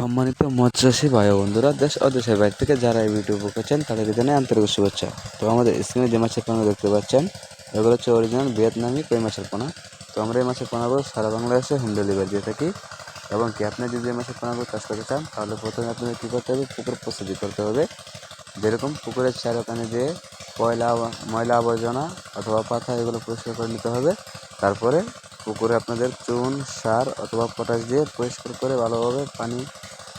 সম্মানিত মৎস্যচাষী ভাই বন্ধুরা, দেশ ও দেশের বাইরে থেকে যারা এই ভিডিও করছেন তাদের জানাই আন্তরিক শুভেচ্ছা। তো আমাদের স্ক্রিনে যে মাছের পোনা দেখতে পাচ্ছেন, এগুলো হচ্ছে অরিজিনাল ভিয়েতনামি কই মাছের পোনা। তো আমরা এই মাছের পোনাগুলো সারা বাংলাদেশে হোম ডেলিভারি দিয়ে থাকি। এবং কি আপনি যদি এই মাছের পোনাগুলো চাষ করতে চান, তাহলে প্রথমে আপনাদের কী করতে হবে? পুকুর প্রস্তুতি করতে হবে। যেরকম পুকুরের চারোখানে যে কয়লা ময়লা আবর্জনা অথবা পাথা এগুলো পরিষ্কার করে নিতে হবে। তারপরে পুকুরে আপনাদের চুন, সার অথবা পটাশ দিয়ে পরিষ্কার করে ভালোভাবে পানি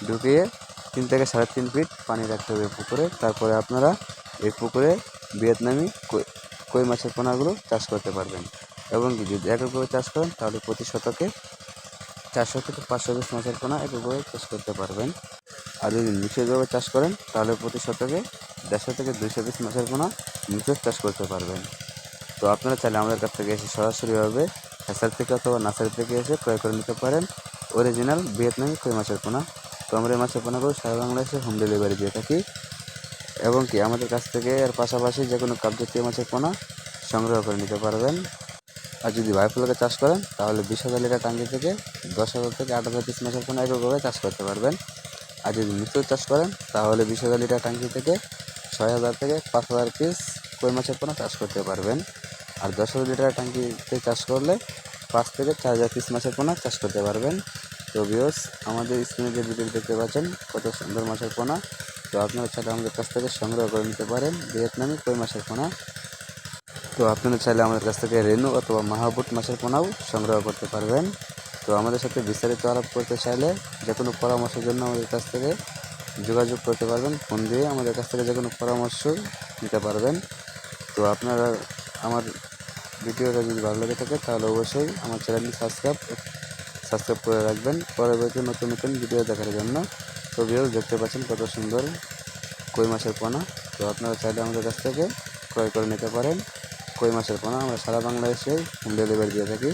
ঢুকিয়ে তিন থেকে সাড়ে তিন ফিট পানি রাখতে হবে পুকুরে। তারপরে আপনারা এই পুকুরে ভিয়েতনামি কই- মাছের পোনাগুলো চাষ করতে পারবেন। এবং যদি এককভাবে চাষ করেন, তাহলে প্রতি শতকে চারশো থেকে পাঁচশো পিস মাছের পোনা এককভাবে চাষ করতে পারবেন। আর যদি মিশ্রভাবে চাষ করেন, তাহলে প্রতি শতকে দেড়শো থেকে দুইশো পিস মাছের পোনা মিশ্র চাষ করতে পারবেন। তো আপনারা চাইলে আমাদের কাছ থেকে এসে সরাসরিভাবে হ্যাসার থেকে অথবা নার্সারি থেকে এসে ক্রয় করে নিতে পারেন। অরিজিনাল ভিয়েতনামি কই মাছের পোনা। তো আমরা এই মাছের পোনাগুলো সারা বাংলাদেশে হোম ডেলিভারি দিয়ে থাকি। এবং কি, আমাদের কাছ থেকে এর পাশাপাশি যে কোনো কাপ জাতীয় মাছের পোনা সংগ্রহ করে নিতে পারবেন। আর যদি বায়োফুলকে চাষ করেন, তাহলে বিশ হাজার লিটার টাঙ্কি থেকে দশ হাজার থেকে আট হাজার পিস মাছের পোনা এককভাবে চাষ করতে পারবেন। আর যদি মিশ্র চাষ করেন, তাহলে বিশ হাজার লিটার টাঙ্কি থেকে ছয় হাজার থেকে পাঁচ হাজার পিস কই মাছের পোনা চাষ করতে পারবেন। আর দশ হাজার লিটার ট্যাঙ্কিতে চাষ করলে পাঁচ থেকে চার হাজার পিস মাছের পোনা চাষ করতে পারবেন। তো বিয়স আমাদের স্ক্রিনে যে ভিডিও দেখতে পাচ্ছেন, কত সুন্দর মাছের পোনা। তো আপনারা চাইলে আমাদের কাছ থেকে সংগ্রহ করে নিতে পারেন ভিয়েতনামি কই মাছের পোনা। তো আপনারা চাইলে আমাদের কাছ থেকে রেনু অথবা মাহাবুট মাছের পোনাও সংগ্রহ করতে পারবেন। তো আমাদের সাথে বিস্তারিত আলাপ করতে চাইলে যে কোনো পরামর্শের জন্য আমাদের কাছ থেকে যোগাযোগ করতে পারবেন। ফোন দিয়ে আমাদের কাছ থেকে যে কোনো পরামর্শ নিতে পারবেন। তো আপনারা আমার ভিডিওটা যদি ভালো লেগে থাকে, তাহলে অবশ্যই আমার চ্যানেলটি সাবস্ক্রাইব সাবস্ক্রাইব করে রাখবেন। পরবর্তী নতুন নতুন ভিডিও দেখার জন্য। তো ভিউজ দেখতে পাচ্ছেন কত সুন্দর কই মাছের পোনা। তো আপনারা চাইলে আমাদের কাছ থেকে ক্রয় করে নিতে পারেন। কই মাছের পোনা আমরা সারা বাংলাদেশে হোম ডেলিভারি দিয়ে থাকি।